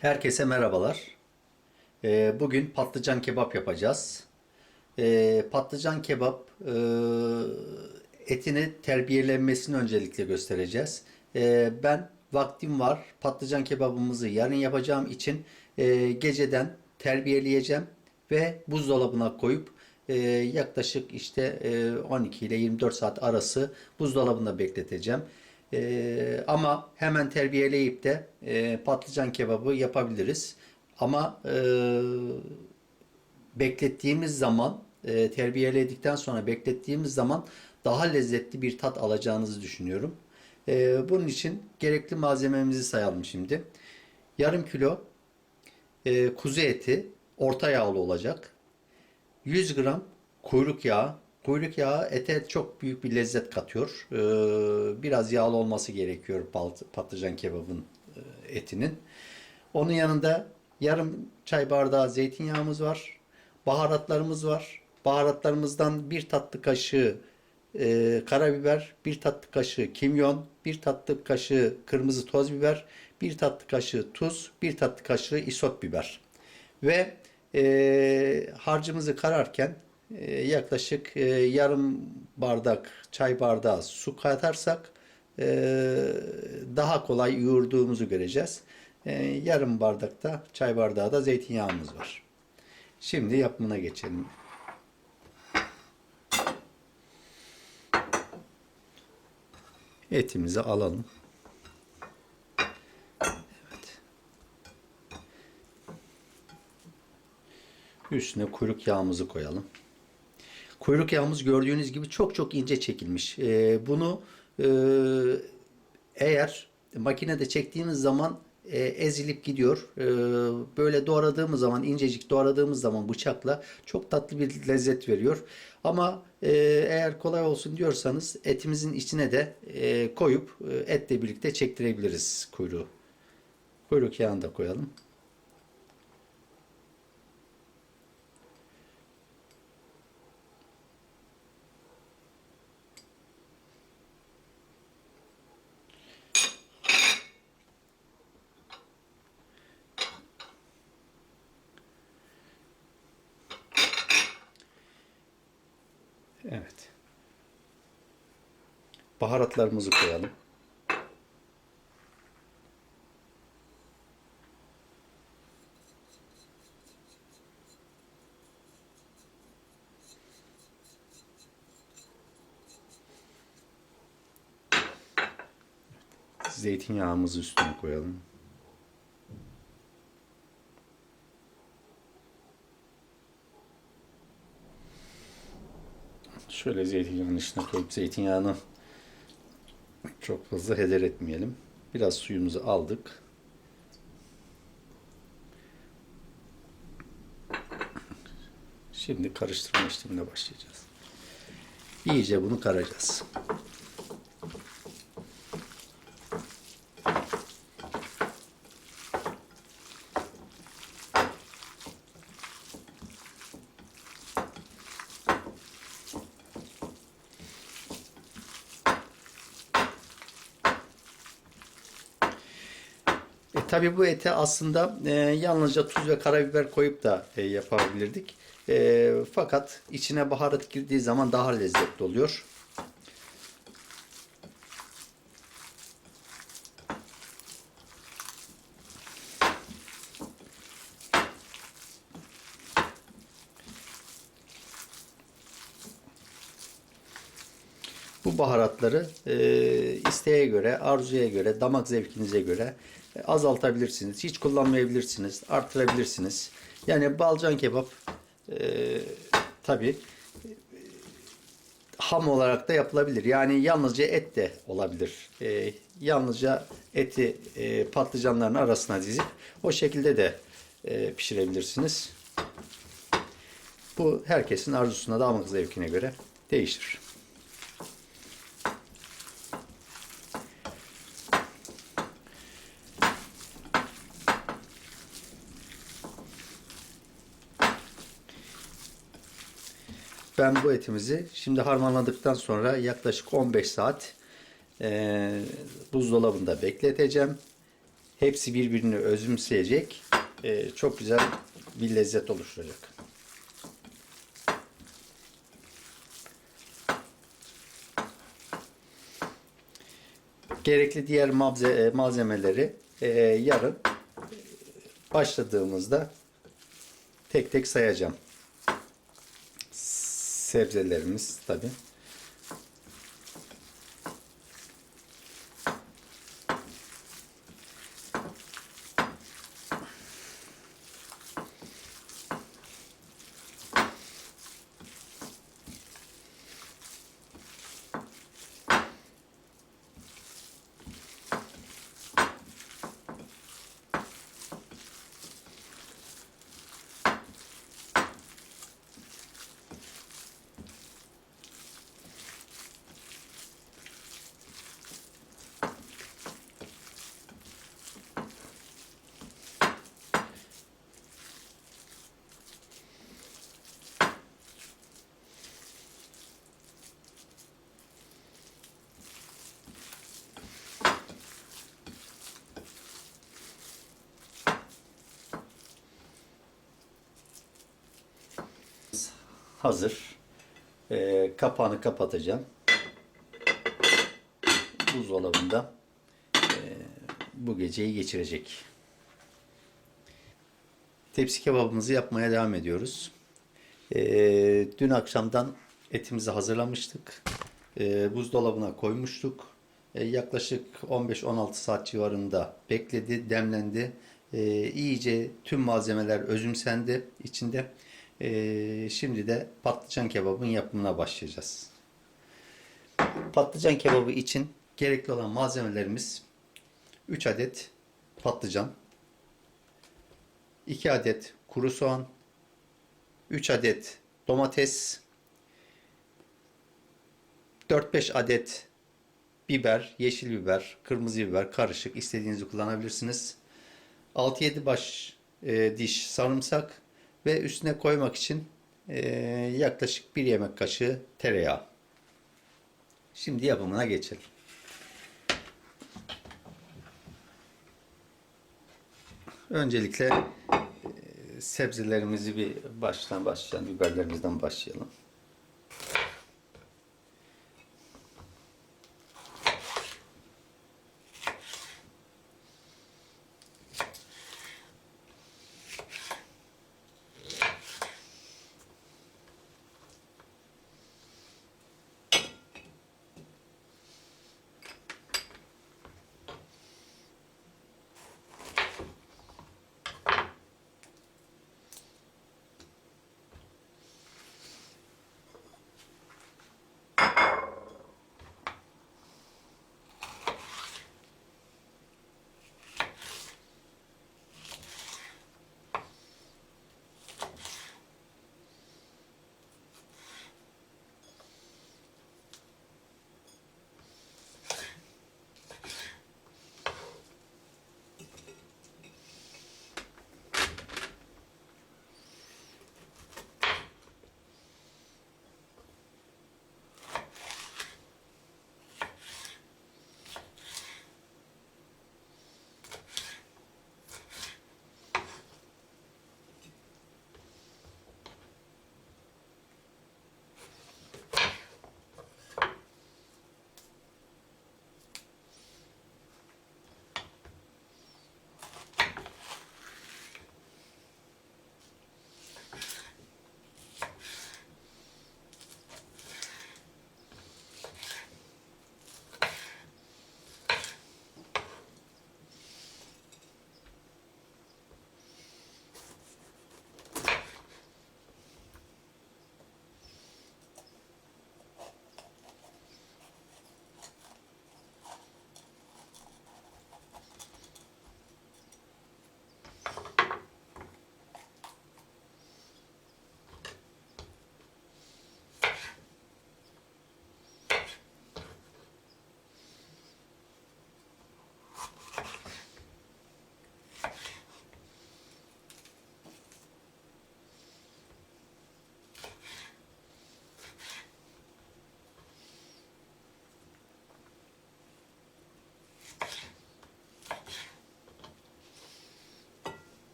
Herkese merhabalar. Ee, bugün patlıcan kebap yapacağız. Ee, patlıcan kebap e, etini terbiyelenmesini öncelikle göstereceğiz. Ee, ben vaktim var. Patlıcan kebabımızı yarın yapacağım için e, geceden terbiyeleyeceğim ve buzdolabına koyup e, yaklaşık işte e, 12 ile 24 saat arası buzdolabında bekleteceğim. E, ama hemen terbiyeleyip de e, patlıcan kebabı yapabiliriz. Ama e, beklettiğimiz zaman e, terbiyeledikten sonra beklettiğimiz zaman daha lezzetli bir tat alacağınızı düşünüyorum. E, bunun için gerekli malzememizi sayalım şimdi. Yarım kilo e, kuzu eti orta yağlı olacak. 100 gram kuyruk yağı. Kuyruk yağı ete çok büyük bir lezzet katıyor. Ee, biraz yağlı olması gerekiyor pat- patlıcan kebabın e, etinin. Onun yanında yarım çay bardağı zeytinyağımız var. Baharatlarımız var. Baharatlarımızdan bir tatlı kaşığı e, karabiber, bir tatlı kaşığı kimyon, bir tatlı kaşığı kırmızı toz biber, bir tatlı kaşığı tuz, bir tatlı kaşığı isot biber. Ve e, harcımızı kararken yaklaşık e, yarım bardak çay bardağı su katarsak e, daha kolay yoğurduğumuzu göreceğiz. E, yarım bardakta çay bardağı da zeytinyağımız var. Şimdi yapımına geçelim. Etimizi alalım. Evet. Üstüne kuyruk yağımızı koyalım. Kuyruk yağımız gördüğünüz gibi çok çok ince çekilmiş. Ee, bunu e, eğer makinede çektiğimiz zaman e, ezilip gidiyor. Ee, böyle doğradığımız zaman incecik doğradığımız zaman bıçakla çok tatlı bir lezzet veriyor. Ama e, eğer kolay olsun diyorsanız etimizin içine de e, koyup e, etle birlikte çektirebiliriz kuyruğu. Kuyruk yağını da koyalım. Evet. Baharatlarımızı koyalım. Zeytinyağımızı üstüne koyalım. Şöyle zeytinyağının içine koyup zeytinyağını çok fazla heder etmeyelim. Biraz suyumuzu aldık. Şimdi karıştırma işlemine başlayacağız. İyice bunu karacağız. Tabii bu ete aslında e, yalnızca tuz ve karabiber koyup da e, yapabilirdik. E, fakat içine baharat girdiği zaman daha lezzetli oluyor. Bu baharatları e, isteğe göre, arzuya göre, damak zevkinize göre e, azaltabilirsiniz. Hiç kullanmayabilirsiniz, arttırabilirsiniz. Yani balcan kebap e, tabii e, ham olarak da yapılabilir. Yani yalnızca et de olabilir. E, yalnızca eti e, patlıcanların arasına dizip o şekilde de e, pişirebilirsiniz. Bu herkesin arzusuna, damak zevkine göre değişir. Ben bu etimizi şimdi harmanladıktan sonra yaklaşık 15 saat e, buzdolabında bekleteceğim. Hepsi birbirini özümseyecek. Ee, çok güzel bir lezzet oluşturacak. Gerekli diğer e, malzemeleri e, yarın başladığımızda tek tek sayacağım. Sebzelerimiz tabi. Hazır. Ee, kapağını kapatacağım. Buzdolabında ee, bu geceyi geçirecek. Tepsi kebabımızı yapmaya devam ediyoruz. Ee, dün akşamdan etimizi hazırlamıştık. Ee, buzdolabına koymuştuk. Ee, yaklaşık 15-16 saat civarında bekledi, demlendi. Ee, iyice tüm malzemeler özümsendi içinde. Ee, şimdi de patlıcan kebabın yapımına başlayacağız. Patlıcan kebabı için gerekli olan malzemelerimiz 3 adet patlıcan, 2 adet kuru soğan, 3 adet domates, 4-5 adet biber, yeşil biber, kırmızı biber karışık istediğinizi kullanabilirsiniz. 6-7 baş e, diş sarımsak ve üstüne koymak için e, yaklaşık 1 yemek kaşığı tereyağı. Şimdi yapımına geçelim. Öncelikle e, sebzelerimizi bir baştan başlayalım. Biberlerimizden başlayalım.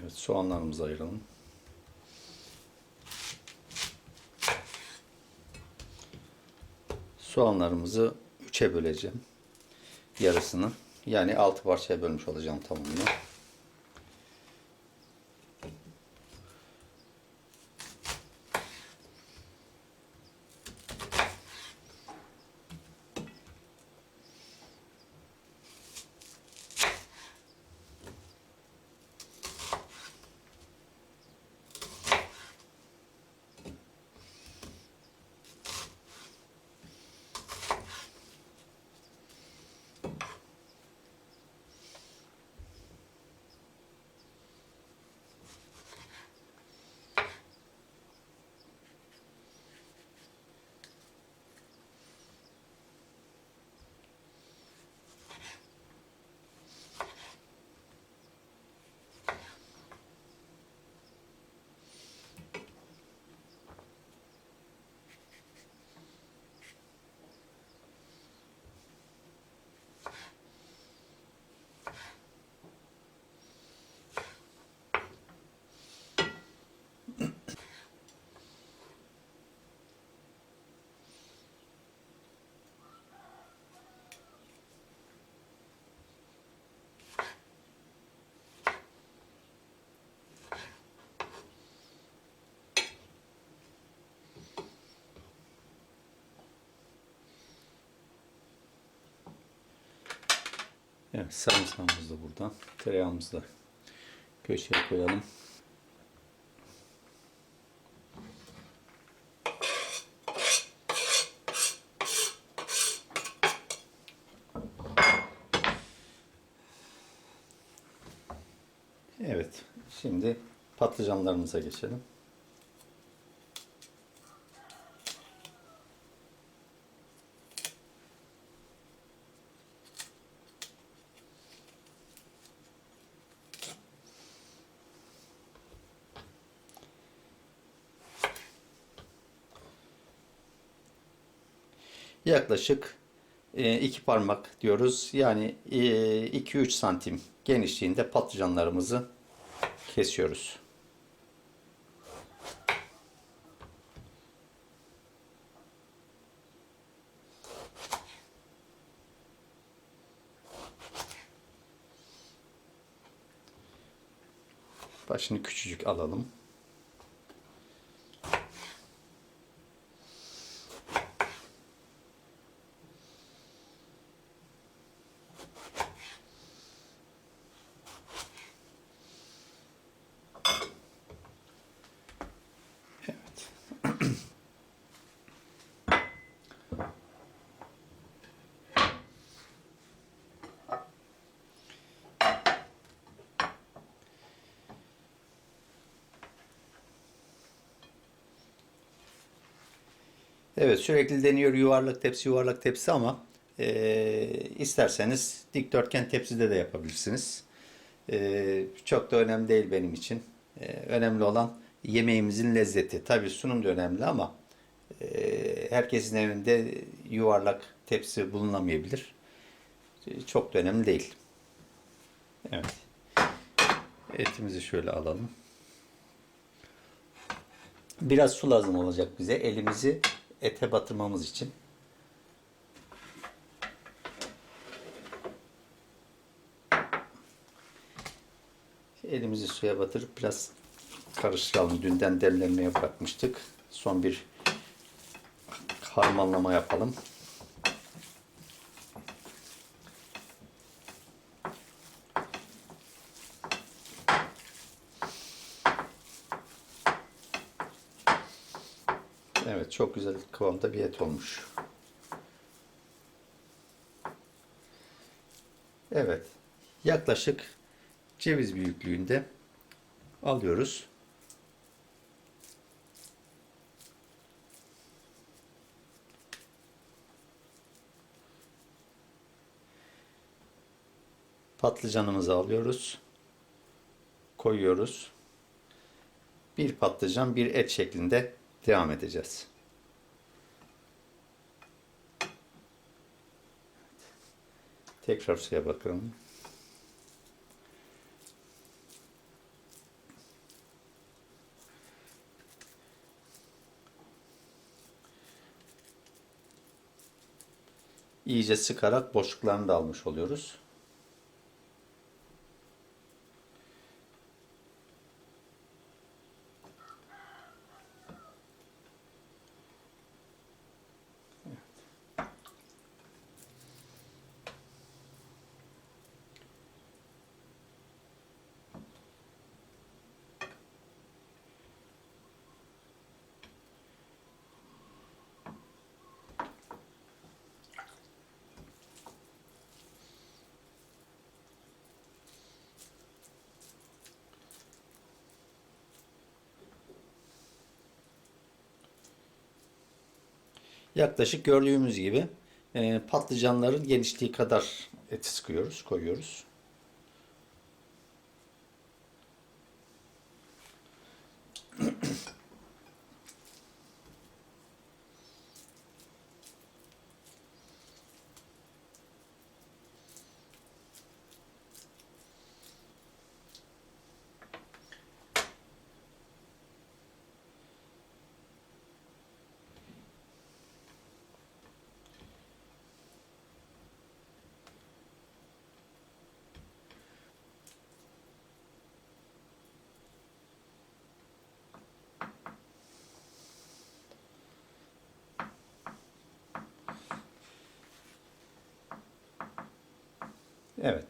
Evet soğanlarımızı ayıralım. Soğanlarımızı üçe böleceğim. Yarısını. Yani altı parçaya bölmüş olacağım tamamını. Evet sarımsağımız da burada. Tereyağımızı da köşeye koyalım. Evet. Şimdi patlıcanlarımıza geçelim. Yaklaşık e, iki parmak diyoruz. Yani 2-3 santim genişliğinde patlıcanlarımızı kesiyoruz. Başını küçücük alalım. Evet. Evet sürekli deniyor yuvarlak tepsi yuvarlak tepsi ama e, isterseniz dikdörtgen tepside de yapabilirsiniz. E, çok da önemli değil benim için. E, önemli olan yemeğimizin lezzeti. Tabii sunum da önemli ama e, herkesin evinde yuvarlak tepsi bulunamayabilir. E, çok da önemli değil. Evet. Etimizi şöyle alalım. Biraz su lazım olacak bize. Elimizi ete batırmamız için. Elimizi suya batırıp biraz karıştıralım. Dünden demlenmeye bırakmıştık. Son bir harmanlama yapalım. Evet çok güzel kıvamda bir et olmuş. Evet yaklaşık ceviz büyüklüğünde alıyoruz. Patlıcanımızı alıyoruz. Koyuyoruz. Bir patlıcan bir et şeklinde devam edeceğiz. Tekrar suya bakalım. iyice sıkarak boşluklarını da almış oluyoruz. Yaklaşık gördüğümüz gibi e, patlıcanların genişliği kadar eti sıkıyoruz, koyuyoruz. Evet.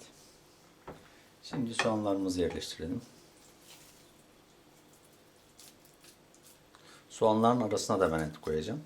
Şimdi soğanlarımızı yerleştirelim. Soğanların arasına da ben et koyacağım.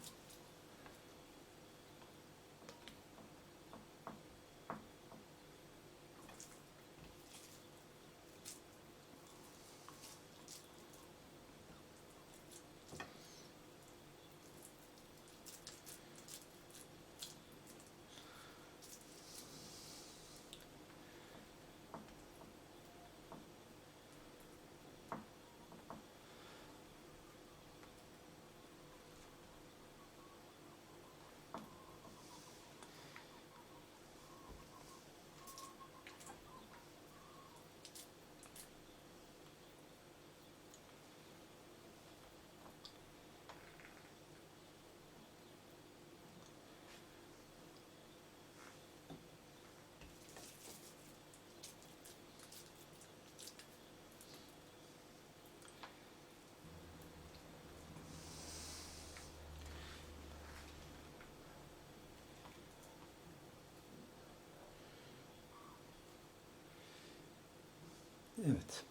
Evet.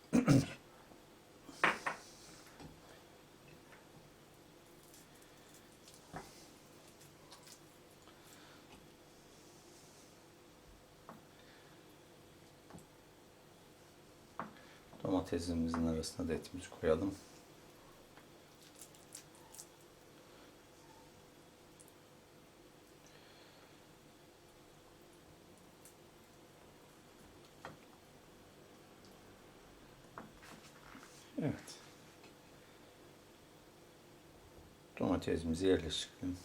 Domatesimizin arasına da etimizi koyalım. Evet. Domatesimizi yerleştirelim.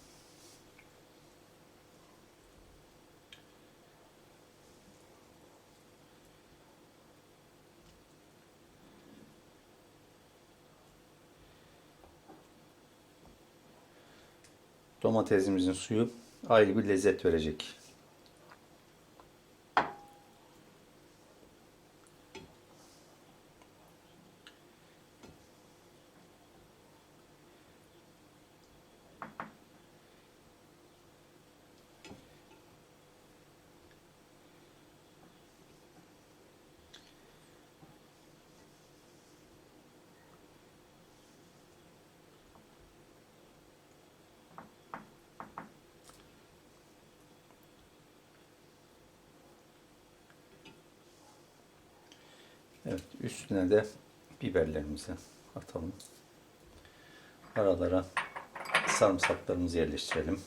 Domatesimizin suyu ayrı bir lezzet verecek. Evet, üstüne de biberlerimizi atalım. Aralara sarımsaklarımızı yerleştirelim.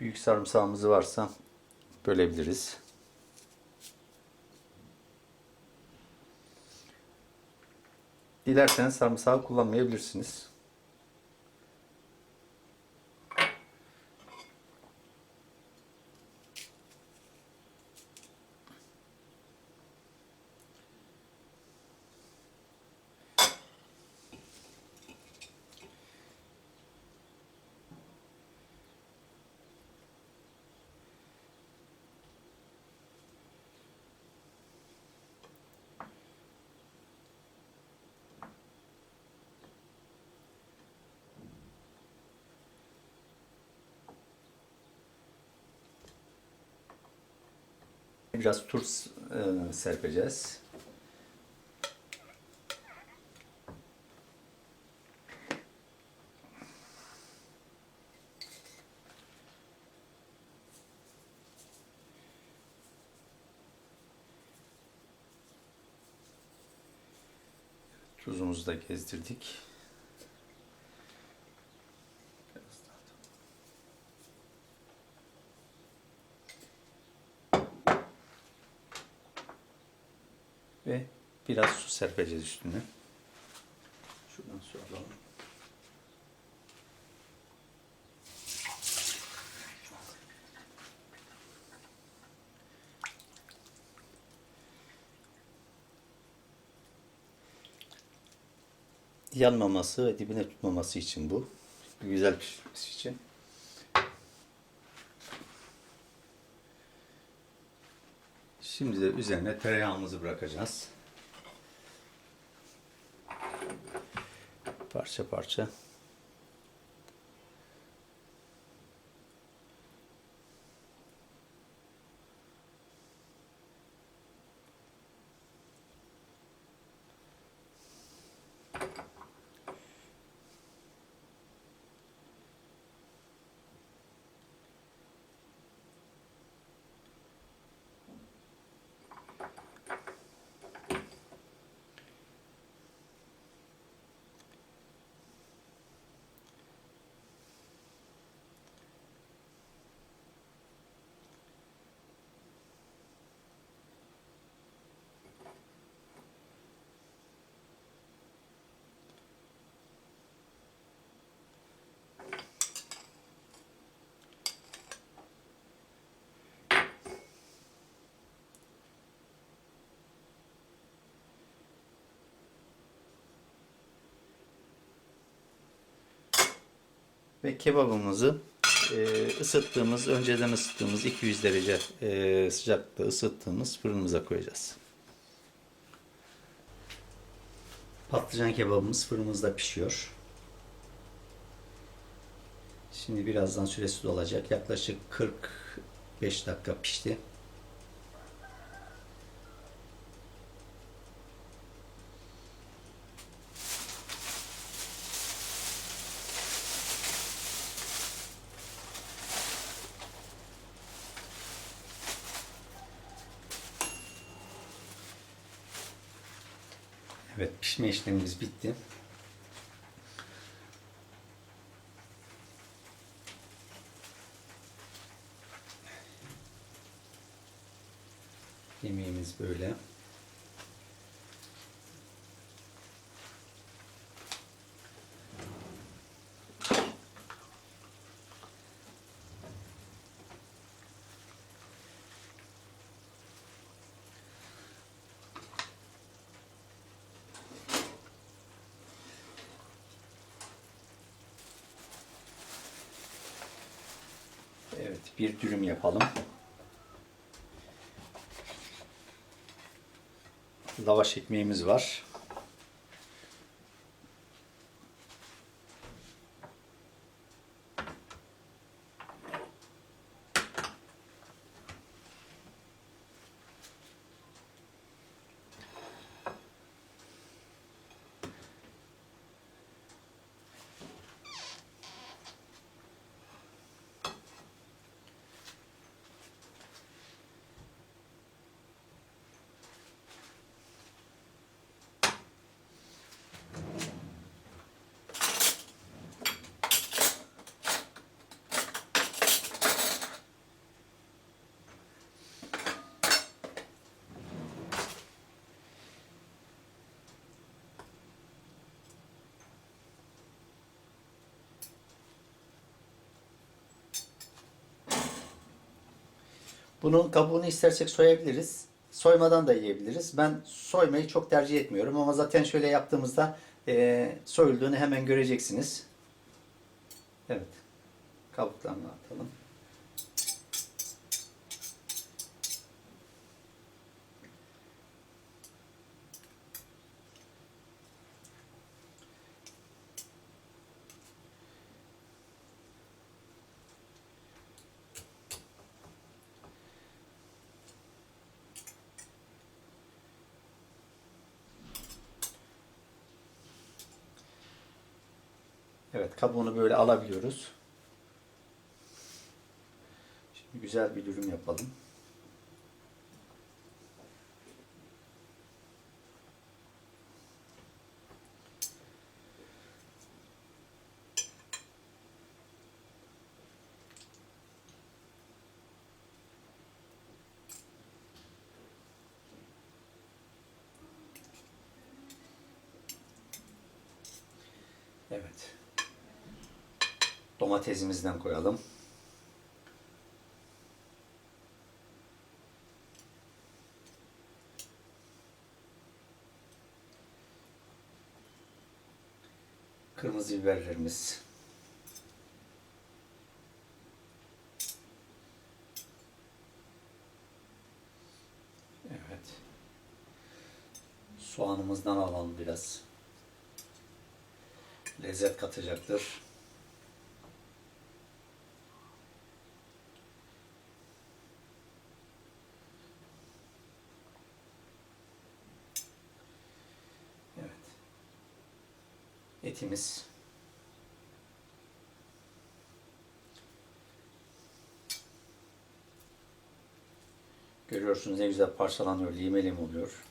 Büyük sarımsağımız varsa bölebiliriz. Dilerseniz sarımsağı kullanmayabilirsiniz. Biraz tuz e, serpeceğiz. Tuzumuzu da gezdirdik. Biraz daha da- Ve biraz su serpeceğiz üstüne. Şuradan su alalım. Yanmaması ve dibine tutmaması için bu. Güzel pişmesi için. Şimdi de üzerine tereyağımızı bırakacağız. Parça parça. Ve kebabımızı e, ısıttığımız, önceden ısıttığımız 200 derece e, sıcaklıkta ısıttığımız fırınımıza koyacağız. Patlıcan kebabımız fırınımızda pişiyor. Şimdi birazdan süresi dolacak. Yaklaşık 45 dakika pişti. Pişme işlemimiz bitti. Yemeğimiz böyle. Evet bir dürüm yapalım. Lavaş ekmeğimiz var. Bunun kabuğunu istersek soyabiliriz. Soymadan da yiyebiliriz. Ben soymayı çok tercih etmiyorum ama zaten şöyle yaptığımızda e, soyulduğunu hemen göreceksiniz. Evet. Kabuklarını atalım. Evet kabuğunu böyle alabiliyoruz. Şimdi güzel bir dürüm yapalım. Evet. Domatesimizden koyalım. Kırmızı biberlerimiz. Evet. Soğanımızdan alalım biraz. Lezzet katacaktır. Evet. Etimiz. Görüyorsunuz ne güzel parçalanıyor, lime lime oluyor.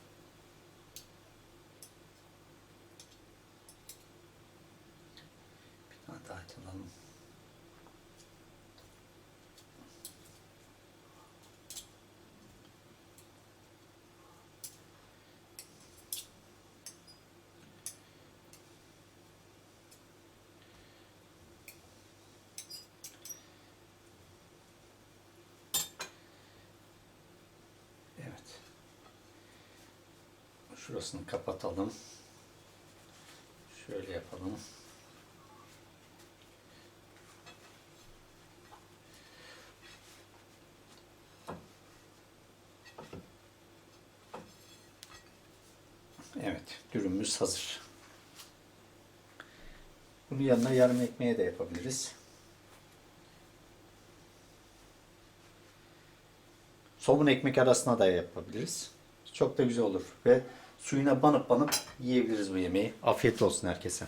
Bir tane daha açalım. Evet. Şurasını kapatalım. Şöyle yapalım. Evet, dürümümüz hazır. Bunun yanına yarım ekmeğe de yapabiliriz. Somun ekmek arasına da yapabiliriz. Çok da güzel olur ve suyuna banıp banıp yiyebiliriz bu yemeği. Afiyet olsun herkese.